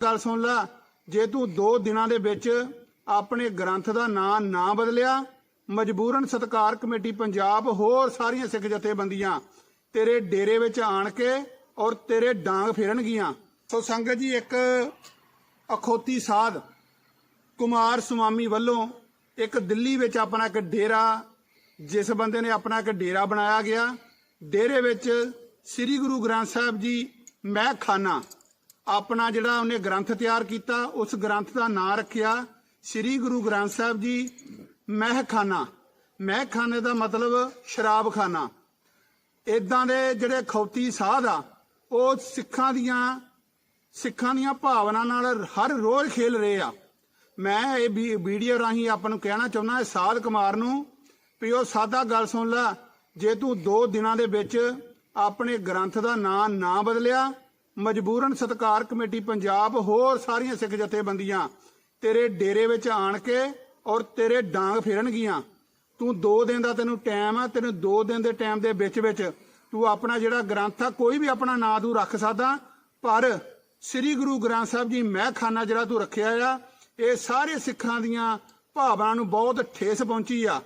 ਗੱਲ ਸੁਣ ਲੈ, ਜੇ ਤੂੰ 2 ਦਿਨਾਂ ਦੇ ਵਿੱਚ ਆਪਣੇ ਗ੍ਰੰਥ ਦਾ ਨਾਂ ਨਾ ਬਦਲਿਆ, ਮਜਬੂਰਨ ਸਤਕਾਰ ਕਮੇਟੀ ਪੰਜਾਬ ਹੋਰ ਸਾਰੀਆਂ ਸਿੱਖ ਜਥੇਬੰਦੀਆਂ ਤੇਰੇ ਡੇਰੇ ਵਿੱਚ ਆਣ ਕੇ ਔਰ ਤੇਰੇ ਡਾਂਗ ਫੇਰਨਗੀਆਂ ਸੋ ਸੰਗਤ ਜੀ, ਇੱਕ ਅਖੋਤੀ ਸਾਧ ਕੁਮਾਰ ਸੁਆਮੀ ਵੱਲੋਂ ਇੱਕ ਦਿੱਲੀ ਵਿੱਚ ਆਪਣਾ ਇੱਕ ਡੇਰਾ, ਜਿਸ ਬੰਦੇ ਨੇ ਆਪਣਾ ਇੱਕ ਡੇਰਾ ਬਣਾਇਆ ਗਿਆ, ਡੇਰੇ ਵਿੱਚ ਸ੍ਰੀ ਗੁਰੂ ਗ੍ਰੰਥ ਸਾਹਿਬ ਜੀ, ਮਹਿਖਾਨਾ ਆਪਣਾ ਜਿਹੜਾ ਉਹਨੇ ਗ੍ਰੰਥ ਤਿਆਰ ਕੀਤਾ, ਉਸ ਗ੍ਰੰਥ ਦਾ ਨਾਂ ਰੱਖਿਆ ਸ੍ਰੀ ਗੁਰੂ ਗ੍ਰੰਥ ਸਾਹਿਬ ਜੀ, ਮਹਿਖਾਨਾ। ਮਹਿਖਾਨੇ ਦਾ ਮਤਲਬ ਸ਼ਰਾਬਖਾਨਾ। ਇਦਾਂ ਦੇ ਜਿਹੜੇ ਖੌਤੀ ਸਾਧ ਆ, ਉਹ ਸਿੱਖਾਂ ਦੀਆਂ ਸਿੱਖਾਂ ਦੀਆਂ ਭਾਵਨਾ ਨਾਲ ਹਰ ਰੋਜ਼ ਖੇਲ ਰਹੇ ਆ। ਮੈਂ ਇਹ ਵੀਡੀਓ ਰਾਹੀਂ ਆਪਾਂ ਨੂੰ ਕਹਿਣਾ ਚਾਹੁੰਦਾ ਹੈ ਸਾਧ ਕੁਮਾਰ ਨੂੰ, ਵੀ ਉਹ ਸਾਦਾ ਗੱਲ ਸੁਣ ਲੈ, ਜੇ ਤੂੰ 2 ਦਿਨਾਂ ਦੇ ਵਿੱਚ ਆਪਣੇ ਗ੍ਰੰਥ ਦਾ ਨਾਂ ਨਾ ਬਦਲਿਆ ਮਜਬੂਰਨ ਸਤਕਾਰ ਕਮੇਟੀ ਪੰਜਾਬ ਹੋਰ ਸਾਰੀਆਂ ਸਿੱਖ ਜਥੇਬੰਦੀਆਂ ਤੇਰੇ ਡੇਰੇ ਵਿੱਚ ਆਣ ਕੇ ਔਰ ਤੇਰੇ ਡਾਂਗ ਫੇਰਨਗੀਆਂ। ਤੂੰ 2 ਦਿਨ ਦਾ ਤੈਨੂੰ ਟਾਈਮ ਆ, ਤੈਨੂੰ 2 ਦਿਨ ਦੇ ਟਾਈਮ ਦੇ ਵਿੱਚ ਵਿੱਚ ਤੂੰ ਆਪਣਾ ਜਿਹੜਾ ਗ੍ਰੰਥ ਆ, ਕੋਈ ਵੀ ਆਪਣਾ ਨਾਂ ਤੂੰ ਰੱਖ ਸਕਦਾ, ਪਰ ਸ੍ਰੀ ਗੁਰੂ ਗ੍ਰੰਥ ਸਾਹਿਬ ਜੀ ਮਹਿਖਾਨਾ ਜਿਹੜਾ ਤੂੰ ਰੱਖਿਆ ਆ, ਇਹ ਸਾਰੇ ਸਿੱਖਾਂ ਦੀਆਂ ਭਾਵਨਾ ਨੂੰ ਬਹੁਤ ਠੇਸ ਪਹੁੰਚੀ ਆ।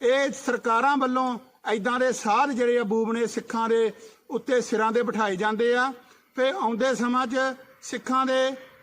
ਇਹ ਸਰਕਾਰਾਂ ਵੱਲੋਂ ਐਦਾਂ ਦੇ ਸਾਧ ਜਿਹੜੇ ਅਬੂਬ ਨੇ ਸਿੱਖਾਂ ਦੇ ਉੱਤੇ ਸਿਰਾਂ ਦੇ ਬਿਠਾਏ ਜਾਂਦੇ ਆ। ਫੇ ਆਉਂਦੇ ਸਮਾਂ 'ਚ ਸਿੱਖਾਂ ਦੇ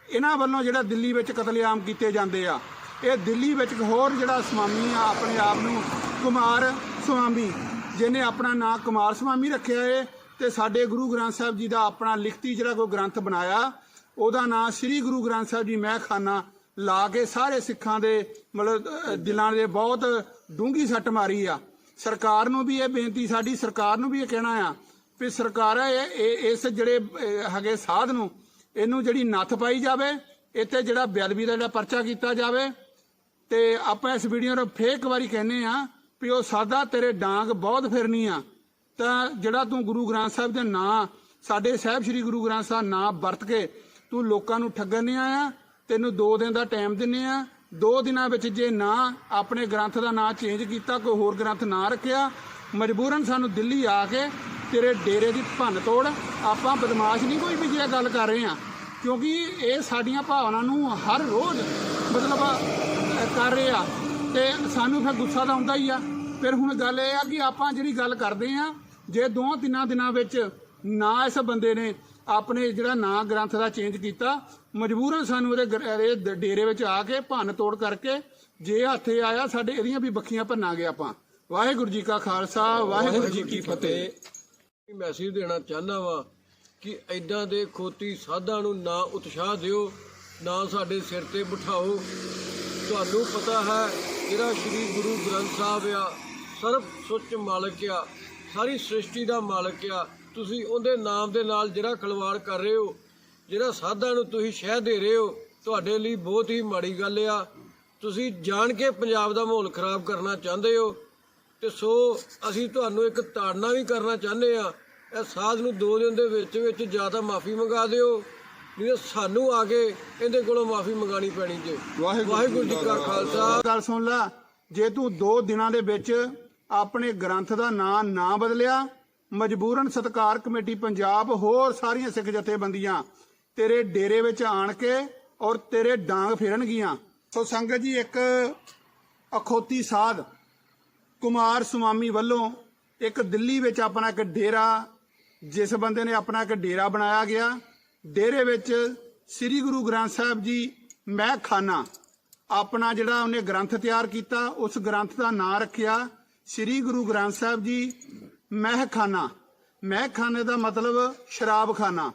ਇਹਨਾਂ ਵੱਲੋਂ ਜਿਹੜਾ ਦਿੱਲੀ ਵਿੱਚ ਕਤਲੇਆਮ ਕੀਤੇ ਜਾਂਦੇ ਆ। ਇਹ ਦਿੱਲੀ ਵਿੱਚ ਹੋਰ ਜਿਹੜਾ ਸਵਾਮੀ ਆ, ਆਪਣੇ ਆਪ ਨੂੰ ਕੁਮਾਰ ਸੁਆਮੀ ਜਿਹਨੇ ਆਪਣਾ ਨਾਂ ਕੁਮਾਰ ਸੁਆਮੀ ਰੱਖਿਆ ਏ ਤੇ ਸਾਡੇ ਗੁਰੂ ਗ੍ਰੰਥ ਸਾਹਿਬ ਜੀ ਦਾ ਆਪਣਾ ਲਿਖਤੀ ਜਿਹੜਾ ਕੋਈ ਗ੍ਰੰਥ ਬਣਾਇਆ, ਉਹਦਾ ਨਾਂ ਸ੍ਰੀ ਗੁਰੂ ਗ੍ਰੰਥ ਸਾਹਿਬ ਜੀ ਮਹਿਖਾਨਾ ਲਾ ਕੇ ਸਾਰੇ ਸਿੱਖਾਂ ਦੇ ਮਤਲਬ ਦਿਲਾਂ ਦੇ ਬਹੁਤ ਡੂੰਗੀ ਸੱਟ ਮਾਰੀ ਆ। ਸਰਕਾਰ ਨੂੰ ਵੀ ਇਹ ਬੇਨਤੀ, ਸਾਡੀ ਸਰਕਾਰ ਨੂੰ ਵੀ ਇਹ ਕਹਿਣਾ ਆ ਵੀ ਸਰਕਾਰ ਇਹ ਇਸ ਜਿਹੜੇ ਹੈਗੇ ਸਾਧ ਨੂੰ, ਇਹਨੂੰ ਜਿਹੜੀ ਨੱਥ ਪਾਈ ਜਾਵੇ, ਇੱਥੇ ਜਿਹੜਾ ਬੇਅਦਬੀ ਦਾ ਜਿਹੜਾ ਪਰਚਾ ਕੀਤਾ ਜਾਵੇ, ਤੇ ਆਪਾਂ ਇਸ ਵੀਡੀਓ ਨੂੰ ਫੇਕ ਵਾਰੀ ਕਹਿੰਨੇ ਆ ਵੀ ਉਹ ਸਾਦਾ ਤੇਰੇ ਡਾਂਗ ਬਹੁਤ ਫਿਰਨੀ ਆ। ਤਾਂ ਜਿਹੜਾ ਤੂੰ ਗੁਰੂ ਗ੍ਰੰਥ ਸਾਹਿਬ ਦੇ ਨਾਂ, ਸਾਡੇ ਸਾਹਿਬ ਸ੍ਰੀ ਗੁਰੂ ਗ੍ਰੰਥ ਸਾਹਿਬ ਨਾਂ ਵਰਤ ਕੇ ਤੂੰ ਲੋਕਾਂ ਨੂੰ ਠੱਗਣ ਨਹੀਂ ਆਇਆ? ਤੈਨੂੰ 2 ਦਿਨ ਦਾ ਟਾਈਮ ਦਿੰਨੇ ਆ। 2 ਦਿਨਾਂ ਵਿੱਚ ਜੇ ਨਾ ਆਪਣੇ ਗ੍ਰੰਥ ਦਾ ਨਾਂ ਚੇਂਜ ਕੀਤਾ, ਕੋਈ ਹੋਰ ਗ੍ਰੰਥ ਨਾ ਰੱਖਿਆ, ਮਜਬੂਰਨ ਸਾਨੂੰ ਦਿੱਲੀ ਆ ਕੇ ਤੇਰੇ ਡੇਰੇ ਦੀ ਭੰਨ ਤੋੜ, ਆਪਾਂ ਬਦਮਾਸ਼ ਨਹੀਂ ਕੋਈ ਵੀ ਜੇ ਗੱਲ ਕਰ ਰਹੇ ਆ ਕਿਉਂਕਿ ਇਹ ਸਾਡੀਆਂ ਭਾਵਨਾ ਨੂੰ ਹਰ ਰੋਜ਼ ਮਤਲਬ ਕਰ ਰਹੇ ਆ। ਤੇ ਸਾਨੂੰ ਫਿਰ ਗੁੱਸਾ ਤਾਂ ਆਉਂਦਾ ਹੀ ਆ। ਫਿਰ ਹੁਣ ਗੱਲ ਇਹ ਆ ਕਿ ਆਪਾਂ ਜਿਹੜੀ ਗੱਲ ਕਰਦੇ ਆ ਜੇ ਦੋ ਤਿੰਨਾਂ ਦਿਨਾਂ ਵਿੱਚ ਨਾ ਇਸ ਬੰਦੇ ਨੇ ਆਪਣੇ ਜਿਹੜਾ ਨਾਂ ਗ੍ਰੰਥ ਦਾ ਚੇਂਜ ਕੀਤਾ, ਮਜਬੂਰਨ ਸਾਨੂੰ ਇਹਦੇ ਗਰ- ਇਹਦੇ ਡੇਰੇ ਵਿੱਚ ਆ ਕੇ ਭੰਨ ਤੋੜ ਕਰਕੇ ਜੇ ਹੱਥੇ ਆਇਆ, ਸਾਡੇ ਇਹਦੀਆਂ ਵੀ ਬੱਖੀਆਂ ਭੰਨਾਂਗੇ ਆਪਾਂ। ਵਾਹਿਗੁਰੂ ਜੀ ਕਾ ਖਾਲਸਾ, ਵਾਹਿਗੁਰੂ ਜੀ ਕੀ ਫਤਿਹ। ਮੈਸੇਜ ਦੇਣਾ ਚਾਹੁੰਦਾ ਵਾਂ ਕਿ ਐਦਾਂ ਦੇ ਖੋਤੀ ਸਾਧਾਂ ਨੂੰ ਨਾ ਉਤਸ਼ਾਹ ਦਿਓ, ਨਾ ਸਾਡੇ ਸਿਰ ਤੇ ਬਿਠਾਓ। ਤੁਹਾਨੂੰ ਪਤਾ ਹੈ, ਜਿਹੜਾ ਸ੍ਰੀ ਗੁਰੂ ਗ੍ਰੰਥ ਸਾਹਿਬ ਆ, ਸਰਬ ਸੁੱਚ ਮਾਲਕ ਆ, ਸਾਰੀ ਸ੍ਰਿਸ਼ਟੀ ਦਾ ਮਾਲਕ ਆ। ਤੁਸੀਂ ਉਹਦੇ ਨਾਮ ਦੇ ਨਾਲ ਜਿਹੜਾ ਖਲਵਾੜ ਕਰ ਰਹੇ ਹੋ, ਜਿਹੜਾ ਸਾਧਾਂ ਨੂੰ ਤੁਸੀਂ ਸ਼ਹਿ ਦੇ ਰਹੇ ਹੋ, ਤੁਹਾਡੇ ਲਈ ਬਹੁਤ ਹੀ ਮਾੜੀ ਗੱਲ ਆ। ਤੁਸੀਂ ਜਾਣ ਕੇ ਪੰਜਾਬ ਦਾ ਮਾਹੌਲ ਖਰਾਬ ਕਰਨਾ ਚਾਹੁੰਦੇ ਹੋ ਤੇ ਸੋ ਅਸੀਂ ਤੁਹਾਨੂੰ ਇੱਕ ਤਾੜਨਾ ਵੀ ਕਰਨਾ ਚਾਹੁੰਦੇ ਆ ਇਹ ਸਾਧ ਨੂੰ ਦੋ ਦਿਨ ਦੇ ਵਿੱਚ ਵਿੱਚ ਜਾਂ ਤਾਂ ਮਾਫੀ ਮੰਗਾ ਦਿਓ ਨਹੀਂ ਤਾਂ ਸਾਨੂੰ ਆ ਕੇ ਇਹਦੇ ਕੋਲੋਂ ਮਾਫੀ ਮੰਗਾਣੀ ਪੈਣੀ ਜੇ। ਵਾਹਿਗੁਰੂ ਜੀ ਕਾ ਖਾਲਸਾ। ਗੱਲ ਸੁਣ ਲੈ ਜੇ ਤੂੰ 2 ਦਿਨਾਂ ਦੇ ਵਿੱਚ ਆਪਣੇ ਗ੍ਰੰਥ ਦਾ ਨਾਂ ਨਾ ਬਦਲਿਆ ਮਜਬੂਰਨ ਸਤਕਾਰ ਕਮੇਟੀ ਪੰਜਾਬ ਹੋਰ ਸਾਰੀਆਂ ਸਿੱਖ ਜਥੇਬੰਦੀਆਂ ਤੇਰੇ ਡੇਰੇ ਵਿੱਚ ਆਣ ਕੇ ਔਰ ਤੇਰੇ ਡਾਂਗ ਫੇਰਨਗੀਆਂ। ਸੋ ਸੰਗਤ ਜੀ ਇੱਕ ਅਖੋਤੀ ਸਾਧ ਕੁਮਾਰ ਸੁਆਮੀ ਵੱਲੋਂ ਇੱਕ ਦਿੱਲੀ ਵਿੱਚ ਆਪਣਾ ਇੱਕ ਡੇਰਾ, ਜਿਸ ਬੰਦੇ ਨੇ ਆਪਣਾ ਇੱਕ ਡੇਰਾ ਬਣਾਇਆ ਗਿਆ, ਡੇਰੇ ਵਿੱਚ ਸ੍ਰੀ ਗੁਰੂ ਗ੍ਰੰਥ ਸਾਹਿਬ ਜੀ ਮਹਿਖਾਨਾ ਆਪਣਾ ਜਿਹੜਾ ਉਹਨੇ ਗ੍ਰੰਥ ਤਿਆਰ ਕੀਤਾ, ਉਸ ਗ੍ਰੰਥ ਦਾ ਨਾਂ ਰੱਖਿਆ ਸ੍ਰੀ ਗੁਰੂ ਗ੍ਰੰਥ ਸਾਹਿਬ ਜੀ ਮਹਿਖਾਨਾ। ਮਹਿਖਾਨੇ ਦਾ ਮਤਲਬ ਸ਼ਰਾਬਖਾਨਾ।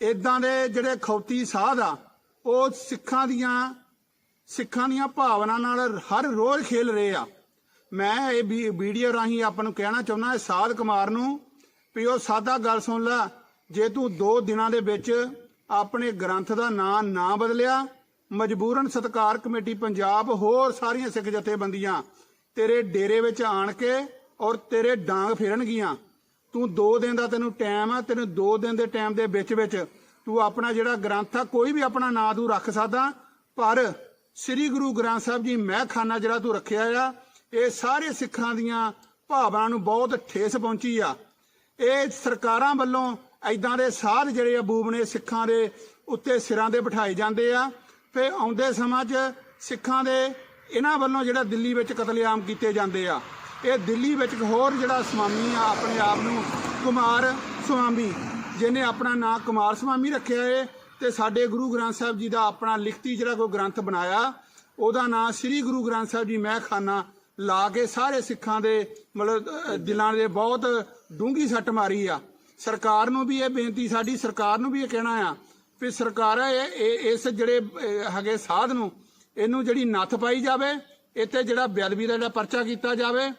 ਇਦਾਂ ਦੇ ਜਿਹੜੇ ਖੌਤੀ ਸਾਧ ਆ, ਉਹ ਸਿੱਖਾਂ ਦੀਆਂ ਸਿੱਖਾਂ ਦੀਆਂ ਭਾਵਨਾ ਨਾਲ ਹਰ ਰੋਜ਼ ਖੇਲ ਰਹੇ ਆ। ਮੈਂ ਇਹ ਵੀਡੀਓ ਰਾਹੀਂ ਆਪਾਂ ਨੂੰ ਕਹਿਣਾ ਚਾਹੁੰਦਾ ਹੈ, ਸਾਧ ਕੁਮਾਰ ਨੂੰ ਵੀ ਉਹ ਸਾਦਾ ਗੱਲ ਸੁਣ ਲੈ। ਜੇ ਤੂੰ 2 ਦਿਨਾਂ ਦੇ ਵਿੱਚ ਆਪਣੇ ਗ੍ਰੰਥ ਦਾ ਨਾਂ ਨਾ ਬਦਲਿਆ, ਮਜਬੂਰਨ ਸਤਕਾਰ ਕਮੇਟੀ ਪੰਜਾਬ ਹੋਰ ਸਾਰੀਆਂ ਸਿੱਖ ਜਥੇਬੰਦੀਆਂ ਤੇਰੇ ਡੇਰੇ ਵਿੱਚ ਆਣ ਕੇ ਔਰ ਤੇਰੇ ਡਾਂਗ ਫੇਰਨਗੀਆਂ। ਤੂੰ 2 ਦਿਨ ਦਾ ਤੈਨੂੰ ਟਾਈਮ ਆ, ਤੈਨੂੰ 2 ਦਿਨ ਦੇ ਟਾਈਮ ਦੇ ਵਿੱਚ ਵਿੱਚ ਤੂੰ ਆਪਣਾ ਜਿਹੜਾ ਗ੍ਰੰਥ ਆ, ਕੋਈ ਵੀ ਆਪਣਾ ਨਾਂ ਤੂੰ ਰੱਖ ਸਕਦਾ, ਪਰ ਸ੍ਰੀ ਗੁਰੂ ਗ੍ਰੰਥ ਸਾਹਿਬ ਜੀ, ਮਹਿਖਾਨਾ ਜਿਹੜਾ ਤੂੰ ਰੱਖਿਆ ਆ ਇਹ ਸਾਰੇ ਸਿੱਖਾਂ ਦੀਆਂ ਭਾਵਨਾ ਨੂੰ ਬਹੁਤ ਠੇਸ ਪਹੁੰਚੀ ਆ। ਇਹ ਸਰਕਾਰਾਂ ਵੱਲੋਂ ਐਦਾਂ ਦੇ ਸਾਧ ਜਿਹੜੇ ਅਬੂਬ ਨੇ ਸਿੱਖਾਂ ਦੇ ਉੱਤੇ ਸਿਰਾਂ ਦੇ ਬਿਠਾਏ ਜਾਂਦੇ ਆ। ਫੇ ਆਉਂਦੇ ਸਮਾਂ 'ਚ ਸਿੱਖਾਂ ਦੇ ਇਹਨਾਂ ਵੱਲੋਂ ਜਿਹੜਾ ਦਿੱਲੀ ਵਿੱਚ ਕਤਲੇਆਮ ਕੀਤੇ ਜਾਂਦੇ ਆ। ਇਹ ਦਿੱਲੀ ਵਿੱਚ ਇੱਕ ਹੋਰ ਜਿਹੜਾ ਸਵਾਮੀ ਆ, ਆਪਣੇ ਆਪ ਨੂੰ ਕੁਮਾਰ ਸੁਆਮੀ ਜਿਹਨੇ ਆਪਣਾ ਨਾਂ ਕੁਮਾਰ ਸੁਆਮੀ ਰੱਖਿਆ ਏ। ਤੇ ਸਾਡੇ ਗੁਰੂ ਗ੍ਰੰਥ ਸਾਹਿਬ ਜੀ ਦਾ ਆਪਣਾ ਲਿਖਤੀ ਜਿਹੜਾ ਕੋਈ ਗ੍ਰੰਥ ਬਣਾਇਆ, ਉਹਦਾ ਨਾਂ ਸ੍ਰੀ ਗੁਰੂ ਗ੍ਰੰਥ ਸਾਹਿਬ ਜੀ ਮਹਿਖਾਨਾ ਲਾ ਕੇ ਸਾਰੇ ਸਿੱਖਾਂ ਦੇ, ਮਤਲਬ ਦਿਲਾਂ ਦੇ ਬਹੁਤ ਡੂੰਗੀ ਸੱਟ ਮਾਰੀ ਆ। ਸਰਕਾਰ ਨੂੰ ਵੀ ਇਹ ਬੇਨਤੀ, ਸਾਡੀ ਸਰਕਾਰ ਨੂੰ ਵੀ ਇਹ ਕਹਿਣਾ ਆ ਵੀ ਸਰਕਾਰ ਇਹ, ਇਹ- ਇਸ ਜਿਹੜੇ ਹੈਗੇ ਸਾਧ ਨੂੰ, ਇਹਨੂੰ ਜਿਹੜੀ ਨੱਥ ਪਾਈ ਜਾਵੇ, ਇੱਥੇ ਜਿਹੜਾ ਬੇਅਦਬੀ ਦਾ ਜਿਹੜਾ ਪਰਚਾ ਕੀਤਾ ਜਾਵੇ,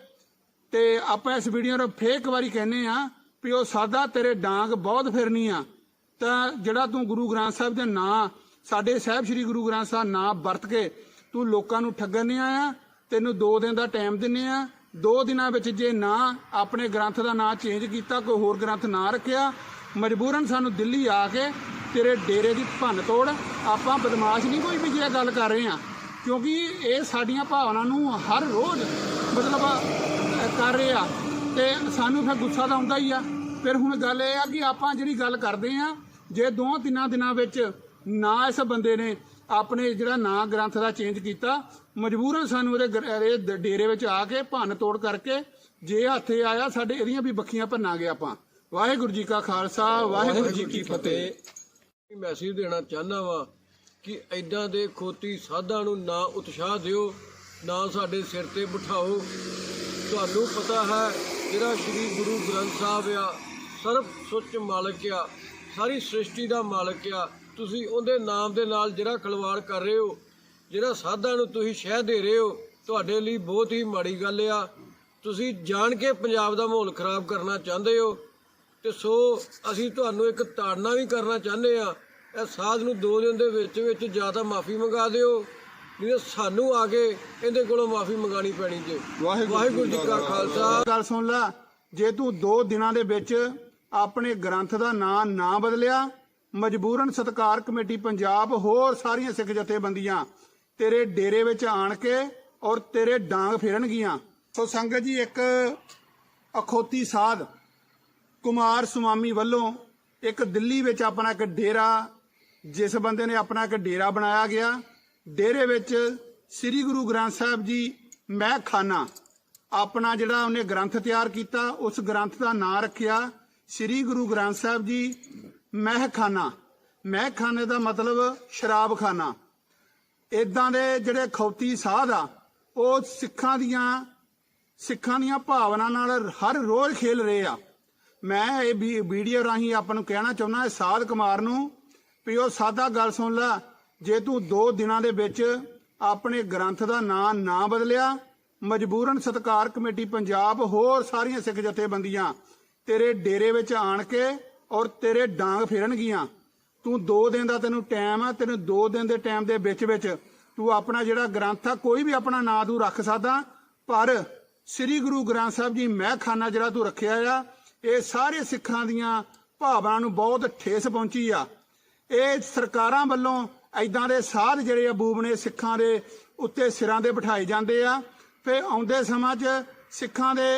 ਤੇ ਆਪਾਂ ਇਸ ਵੀਡੀਓ ਨੂੰ ਫੇਕ ਵਾਰੀ ਕਹਿੰਨੇ ਆ ਵੀ ਉਹ ਸਾਦਾ ਤੇਰੇ ਡਾਂਗ ਬਹੁਤ ਫਿਰਨੀ ਆ। ਤਾਂ ਜਿਹੜਾ ਤੂੰ ਗੁਰੂ ਗ੍ਰੰਥ ਸਾਹਿਬ ਦੇ ਨਾਂ, ਸਾਡੇ ਸਾਹਿਬ ਸ੍ਰੀ ਗੁਰੂ ਗ੍ਰੰਥ ਸਾਹਿਬ ਨਾਂ ਵਰਤ ਕੇ ਤੂੰ ਲੋਕਾਂ ਨੂੰ ਠੱਗਣ ਨਹੀਂ ਆਇਆ ਤੈਨੂੰ 2 ਦਿਨ ਦਾ ਟਾਈਮ ਦਿੰਨੇ ਆ। 2 ਦਿਨਾਂ ਵਿੱਚ ਜੇ ਨਾ ਆਪਣੇ ਗ੍ਰੰਥ ਦਾ ਨਾਂ ਚੇਂਜ ਕੀਤਾ, ਕੋਈ ਹੋਰ ਗ੍ਰੰਥ ਨਾ ਰੱਖਿਆ, ਮਜਬੂਰਨ ਸਾਨੂੰ ਦਿੱਲੀ ਆ ਕੇ ਤੇਰੇ ਡੇਰੇ ਦੀ ਭੰਨ ਤੋੜ। ਆਪਾਂ ਬਦਮਾਸ਼ ਨਹੀਂ ਕੋਈ ਵੀ ਜੇ ਗੱਲ ਕਰ ਰਹੇ ਆ ਕਿਉਂਕਿ ਇਹ ਸਾਡੀਆਂ ਭਾਵਨਾ ਨੂੰ ਹਰ ਰੋਜ਼ ਮਤਲਬ ਕਰ ਰਹੇ ਆ। ਤੇ ਸਾਨੂੰ ਫਿਰ ਗੁੱਸਾ ਤਾਂ ਆਉਂਦਾ ਹੀ ਆ। ਫਿਰ ਹੁਣ ਗੱਲ ਇਹ ਆ ਕਿ ਆਪਾਂ ਜਿਹੜੀ ਗੱਲ ਕਰਦੇ ਆ ਜੇ ਦੋ ਤਿੰਨਾਂ ਦਿਨਾਂ ਵਿੱਚ ਨਾ ਇਸ ਬੰਦੇ ਨੇ ਆਪਣੇ ਜਿਹੜਾ ਨਾਂ ਗ੍ਰੰਥ ਦਾ ਚੇਂਜ ਕੀਤਾ, ਮਜਬੂਰਨ ਸਾਨੂੰ ਇਹਦੇ ਗਰ- ਡੇਰੇ ਵਿੱਚ ਆ ਕੇ ਭੰਨ ਤੋੜ ਕਰਕੇ ਜੇ ਹੱਥੇ ਆਇਆ ਸਾਡੇ ਇਹਦੀਆਂ ਵੀ ਬੱਖੀਆਂ ਭੰਨਾ ਭੰਨਾਂਗੇ ਆਪਾਂ। ਵਾਹਿਗੁਰੂ ਜੀ ਕਾ ਖਾਲਸਾ, ਵਾਹਿਗੁਰੂ ਜੀ ਕੀ ਫਤਿਹ। ਮੈਸੇਜ ਦੇਣਾ ਚਾਹੁੰਦਾ ਵਾ ਕਿ ਐਦਾਂ ਦੇ ਖੋਤੀ ਸਾਧਾਂ ਨੂੰ ਨਾ ਉਤਸ਼ਾਹ ਦਿਓ, ਨਾ ਸਾਡੇ ਸਿਰ ਤੇ ਬਿਠਾਓ। ਤੁਹਾਨੂੰ ਪਤਾ ਹੈ, ਜਿਹੜਾ ਸ੍ਰੀ ਗੁਰੂ ਗ੍ਰੰਥ ਸਾਹਿਬ ਆ, ਸਰਬ ਸੁੱਚ ਮਾਲਕ ਆ, ਸਾਰੀ ਸ੍ਰਿਸ਼ਟੀ ਦਾ ਮਾਲਕ ਆ ਤੁਸੀਂ ਉਹਦੇ ਨਾਮ ਦੇ ਨਾਲ ਜਿਹੜਾ ਖਲਵਾੜ ਕਰ ਰਹੇ ਹੋ ਜਿਹੜਾ ਸਾਧਾਂ ਨੂੰ ਤੁਸੀਂ ਸ਼ਹਿ ਦੇ ਰਹੇ ਹੋ ਤੁਹਾਡੇ ਲਈ ਬਹੁਤ ਹੀ ਮਾੜੀ ਗੱਲ ਆ। ਤੁਸੀਂ ਜਾਣ ਕੇ ਪੰਜਾਬ ਦਾ ਮਾਹੌਲ ਖਰਾਬ ਕਰਨਾ ਚਾਹੁੰਦੇ ਹੋ ਤੇ ਸੋ ਅਸੀਂ ਤੁਹਾਨੂੰ ਇੱਕ ਤਾੜਨਾ ਵੀ ਕਰਨਾ ਚਾਹੁੰਦੇ ਆ। ਇਹ ਸਾਧ ਨੂੰ ਦੋ ਦਿਨ ਦੇ ਵਿੱਚ ਵਿੱਚ ਜਾਂ ਤਾਂ ਮਾਫੀ ਮੰਗਾ ਦਿਓ ਨਹੀਂ ਤਾਂ ਸਾਨੂੰ ਆ ਕੇ ਇਹਦੇ ਕੋਲੋਂ ਮਾਫੀ ਮੰਗਾਣੀ ਪੈਣੀ ਜੇ। ਵਾਹਿਗੁਰੂ ਜੀ ਕਾ ਖਾਲਸਾ। ਗੱਲ ਸੁਣ ਲੈ ਜੇ ਤੂੰ 2 ਦਿਨਾਂ ਦੇ ਵਿੱਚ ਆਪਣੇ ਗ੍ਰੰਥ ਦਾ ਨਾਂ ਨਾ ਬਦਲਿਆ ਮਜਬੂਰਨ ਸਤਕਾਰ ਕਮੇਟੀ ਪੰਜਾਬ ਹੋਰ ਸਾਰੀਆਂ ਸਿੱਖ ਜਥੇਬੰਦੀਆਂ ਤੇਰੇ ਡੇਰੇ ਵਿੱਚ ਆਣ ਕੇ ਔਰ ਤੇਰੇ ਡਾਂਗ ਫੇਰਨਗੀਆਂ ਸੋ ਸੰਗਤ ਜੀ, ਇੱਕ ਅਖੋਤੀ ਸਾਧ ਕੁਮਾਰ ਸੁਆਮੀ ਵੱਲੋਂ ਇੱਕ ਦਿੱਲੀ ਵਿੱਚ ਆਪਣਾ ਇੱਕ ਡੇਰਾ, ਜਿਸ ਬੰਦੇ ਨੇ ਆਪਣਾ ਇੱਕ ਡੇਰਾ ਬਣਾਇਆ ਗਿਆ। ਡੇਰੇ ਵਿੱਚ ਸ੍ਰੀ ਗੁਰੂ ਗ੍ਰੰਥ ਸਾਹਿਬ ਜੀ ਮੈਂ ਖਾਨਾ ਆਪਣਾ ਜਿਹੜਾ ਉਹਨੇ ਗ੍ਰੰਥ ਤਿਆਰ ਕੀਤਾ, ਉਸ ਗ੍ਰੰਥ ਦਾ ਨਾਂ ਰੱਖਿਆ ਸ੍ਰੀ ਗੁਰੂ ਗ੍ਰੰਥ ਸਾਹਿਬ ਜੀ ਮਹਿਖਾਨਾ। ਮਹਿਖਾਨੇ ਦਾ ਮਤਲਬ ਸ਼ਰਾਬਖਾਨਾ। ਇਦਾਂ ਦੇ ਜਿਹੜੇ ਖੌਤੀ ਸਾਧ ਆ, ਉਹ ਸਿੱਖਾਂ ਦੀਆਂ ਸਿੱਖਾਂ ਦੀਆਂ ਭਾਵਨਾ ਨਾਲ ਹਰ ਰੋਜ਼ ਖੇਲ ਰਹੇ ਆ। ਮੈਂ ਇਹ ਵੀਡੀਓ ਰਾਹੀਂ ਆਪਾਂ ਨੂੰ ਕਹਿਣਾ ਚਾਹੁੰਦਾ ਹੈ, ਸਾਧ ਕੁਮਾਰ ਨੂੰ, ਵੀ ਉਹ ਸਾਦਾ ਗੱਲ ਸੁਣ ਲੈ, ਜੇ ਤੂੰ 2 ਦਿਨਾਂ ਦੇ ਵਿੱਚ ਆਪਣੇ ਗ੍ਰੰਥ ਦਾ ਨਾਂ ਨਾ ਬਦਲਿਆ, ਮਜਬੂਰਨ ਸਤਕਾਰ ਕਮੇਟੀ ਪੰਜਾਬ ਹੋਰ ਸਾਰੀਆਂ ਸਿੱਖ ਜਥੇਬੰਦੀਆਂ ਤੇਰੇ ਡੇਰੇ ਵਿੱਚ ਆਣ ਕੇ ਔਰ ਤੇਰੇ ਡਾਂਗ ਫੇਰਨਗੀਆਂ। ਤੂੰ 2 ਦਿਨ ਦਾ ਤੈਨੂੰ ਟਾਈਮ ਆ, ਤੈਨੂੰ 2 ਦਿਨ ਦੇ ਟਾਈਮ ਦੇ ਵਿੱਚ ਵਿੱਚ ਤੂੰ ਆਪਣਾ ਜਿਹੜਾ ਗ੍ਰੰਥ ਆ, ਕੋਈ ਵੀ ਆਪਣਾ ਨਾਂ ਤੂੰ ਰੱਖ ਸਕਦਾ। ਪਰ ਸ੍ਰੀ ਗੁਰੂ ਗ੍ਰੰਥ ਸਾਹਿਬ ਜੀ ਮਹਿਖਾਨਾ ਜਿਹੜਾ ਤੂੰ ਰੱਖਿਆ ਆ, ਇਹ ਸਾਰੇ ਸਿੱਖਾਂ ਦੀਆਂ ਭਾਵਨਾ ਨੂੰ ਬਹੁਤ ਠੇਸ ਪਹੁੰਚੀ ਆ। ਇਹ ਸਰਕਾਰਾਂ ਵੱਲੋਂ ਐਦਾਂ ਦੇ ਸਾਧ ਜਿਹੜੇ ਅਬੂਬ ਨੇ ਸਿੱਖਾਂ ਦੇ ਉੱਤੇ ਸਿਰਾਂ ਦੇ ਬਿਠਾਏ ਜਾਂਦੇ ਆ। ਫੇ ਆਉਂਦੇ ਸਮਾਂ 'ਚ ਸਿੱਖਾਂ ਦੇ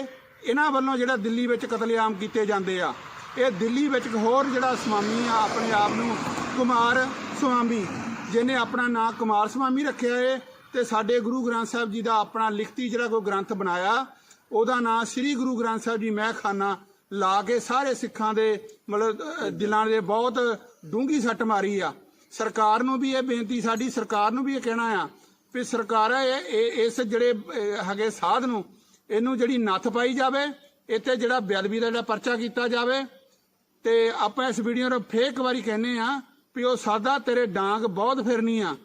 ਇਹਨਾਂ ਵੱਲੋਂ ਜਿਹੜਾ ਦਿੱਲੀ ਵਿੱਚ ਕਤਲੇਆਮ ਕੀਤੇ ਜਾਂਦੇ ਆ। ਇਹ ਦਿੱਲੀ ਵਿੱਚ ਇੱਕ ਹੋਰ ਜਿਹੜਾ ਸਵਾਮੀ ਆ, ਆਪਣੇ ਆਪ ਨੂੰ ਕੁਮਾਰ ਸੁਆਮੀ ਜਿਹਨੇ ਆਪਣਾ ਨਾਂ ਕੁਮਾਰ ਸੁਆਮੀ ਰੱਖਿਆ ਏ, ਤੇ ਸਾਡੇ ਗੁਰੂ ਗ੍ਰੰਥ ਸਾਹਿਬ ਜੀ ਦਾ ਆਪਣਾ ਲਿਖਤੀ ਜਿਹੜਾ ਕੋਈ ਗ੍ਰੰਥ ਬਣਾਇਆ, ਉਹਦਾ ਨਾਂ ਸ੍ਰੀ ਗੁਰੂ ਗ੍ਰੰਥ ਸਾਹਿਬ ਜੀ ਮਹਿਖਾਨਾ ਲਾ ਕੇ ਸਾਰੇ ਸਿੱਖਾਂ ਦੇ, ਮਤਲਬ ਦਿਲਾਂ ਦੇ ਬਹੁਤ ਡੂੰਗੀ ਸੱਟ ਮਾਰੀ ਆ। ਸਰਕਾਰ ਨੂੰ ਵੀ ਇਹ ਬੇਨਤੀ, ਸਾਡੀ ਸਰਕਾਰ ਨੂੰ ਵੀ ਇਹ ਕਹਿਣਾ ਆ ਵੀ ਸਰਕਾਰ ਇਸ ਜਿਹੜੇ ਹੈਗੇ ਸਾਧ ਨੂੰ, ਇਹਨੂੰ ਜਿਹੜੀ ਨੱਥ ਪਾਈ ਜਾਵੇ, ਇੱਥੇ ਜਿਹੜਾ ਬੇਅਦਬੀ ਦਾ ਜਿਹੜਾ ਪਰਚਾ ਕੀਤਾ ਜਾਵੇ ਤੇ ਆਪਾਂ ਇਸ ਵੀਡੀਓ ਨੂੰ ਫੇਰ ਇੱਕ ਵਾਰੀ ਕਹਿੰਨੇ ਆ ਵੀ ਉਹ ਸਾਦਾ ਤੇਰੇ ਡਾਂਗ ਬਹੁਤ ਫਿਰਨੀ ਆ।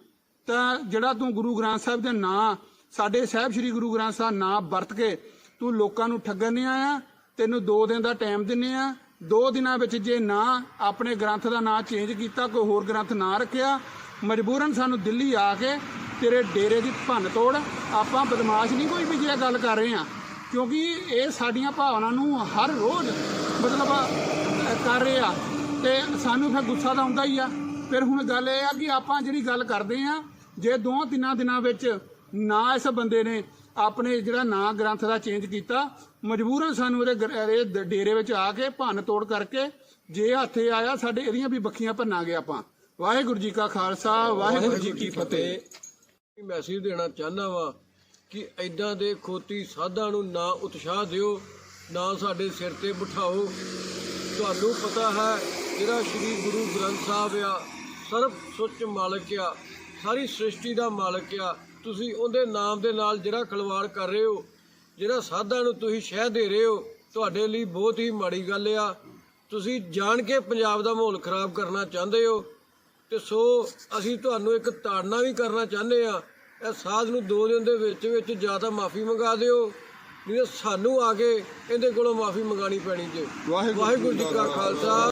ਤਾਂ ਜਿਹੜਾ ਤੂੰ ਗੁਰੂ ਗ੍ਰੰਥ ਸਾਹਿਬ ਦੇ ਨਾਂ, ਸਾਡੇ ਸਾਹਿਬ ਸ੍ਰੀ ਗੁਰੂ ਗ੍ਰੰਥ ਸਾਹਿਬ ਨਾਂ ਵਰਤ ਕੇ ਤੂੰ ਲੋਕਾਂ ਨੂੰ ਠੱਗਣ ਨਹੀਂ ਆਇਆ? ਤੈਨੂੰ 2 ਦਿਨ ਦਾ ਟਾਈਮ ਦਿੰਨੇ ਆ। 2 ਦਿਨਾਂ ਵਿੱਚ ਜੇ ਨਾ ਆਪਣੇ ਗ੍ਰੰਥ ਦਾ ਨਾਂ ਚੇਂਜ ਕੀਤਾ, ਕੋਈ ਹੋਰ ਗ੍ਰੰਥ ਨਾ ਰੱਖਿਆ, ਮਜਬੂਰਨ ਸਾਨੂੰ ਦਿੱਲੀ ਆ ਕੇ ਤੇਰੇ ਡੇਰੇ ਦੀ ਭੰਨ ਤੋੜ। ਆਪਾਂ ਬਦਮਾਸ਼ ਨਹੀਂ ਕੋਈ ਵੀ ਜੇ ਗੱਲ ਕਰ ਰਹੇ ਆ ਕਿਉਂਕਿ ਇਹ ਸਾਡੀਆਂ ਭਾਵਨਾ ਨੂੰ ਹਰ ਰੋਜ਼ ਮਤਲਬ ਕਰ ਰਹੇ ਆ। ਤੇ ਸਾਨੂੰ ਫਿਰ ਗੁੱਸਾ ਤਾਂ ਆਉਂਦਾ ਹੀ ਆ। ਫਿਰ ਹੁਣ ਗੱਲ ਇਹ ਆ ਕਿ ਆਪਾਂ ਜਿਹੜੀ ਗੱਲ ਕਰਦੇ ਆ ਜੇ ਦੋ ਤਿੰਨਾਂ ਦਿਨਾਂ ਵਿੱਚ ਨਾ ਇਸ ਬੰਦੇ ਨੇ ਆਪਣੇ ਜਿਹੜਾ ਨਾਂ ਗ੍ਰੰਥ ਦਾ ਚੇਂਜ ਕੀਤਾ ਮਜਬੂਰਨ ਸਾਨੂੰ ਇਹਦੇ ਡੇਰੇ ਵਿੱਚ ਆ ਕੇ ਭੰਨ ਤੋੜ ਕਰਕੇ ਜੇ ਹੱਥੇ ਆਇਆ ਸਾਡੇ ਇਹਦੀਆਂ ਵੀ ਬੱਖੀਆਂ ਭੰਨਾਂਗੇ ਆਪਾਂ। ਵਾਹਿਗੁਰੂ ਜੀ ਕਾ ਖਾਲਸਾ ਵਾਹਿਗੁਰੂ ਜੀ ਕੀ ਫਤਿਹ। ਮੈਸੇਜ ਦੇਣਾ ਚਾਹੁੰਦਾ ਵਾਂ ਕਿ ਐਦਾਂ ਦੇ ਖੋਤੀ ਸਾਧਾਂ ਨੂੰ ਨਾ ਉਤਸ਼ਾਹ ਦਿਓ ਨਾ ਸਾਡੇ ਸਿਰ ਤੇ ਬਿਠਾਓ। ਤੁਹਾਨੂੰ ਪਤਾ ਹੈ ਜਿਹੜਾ ਸ੍ਰੀ ਗੁਰੂ ਗ੍ਰੰਥ ਸਾਹਿਬ ਆ, ਸਰਬ ਸੁੱਚ ਮਾਲਕ ਆ, ਸਾਰੀ ਸ੍ਰਿਸ਼ਟੀ ਦਾ ਮਾਲਕ ਆ। ਤੁਸੀਂ ਉਹਦੇ ਨਾਮ ਦੇ ਨਾਲ ਜਿਹੜਾ ਖਲਵਾੜ ਕਰ ਰਹੇ ਹੋ, ਜਿਹੜਾ ਸਾਧਾਂ ਨੂੰ ਤੁਸੀਂ ਸ਼ਹਿ ਦੇ ਰਹੇ ਹੋ, ਤੁਹਾਡੇ ਲਈ ਬਹੁਤ ਹੀ ਮਾੜੀ ਗੱਲ ਆ। ਤੁਸੀਂ ਜਾਣ ਕੇ ਪੰਜਾਬ ਦਾ ਮਾਹੌਲ ਖਰਾਬ ਕਰਨਾ ਚਾਹੁੰਦੇ ਹੋ ਤੇ ਸੋ ਅਸੀਂ ਤੁਹਾਨੂੰ ਇੱਕ ਤਾੜਨਾ ਵੀ ਕਰਨਾ ਚਾਹੁੰਦੇ ਆ। ਇਹ ਸਾਧ ਨੂੰ ਦੋ ਦਿਨ ਦੇ ਵਿੱਚ ਵਿੱਚ ਜਾਂ ਤਾਂ ਮਾਫੀ ਮੰਗਾ ਦਿਓ ਨਹੀਂ ਸਾਨੂੰ ਆ ਕੇ ਇਹਦੇ ਕੋਲੋਂ ਮਾਫੀ ਮੰਗਾਣੀ ਪੈਣੀ ਜੇ। ਵਾਹਿਗੁਰੂ ਜੀ ਕਾ ਖਾਲਸਾ।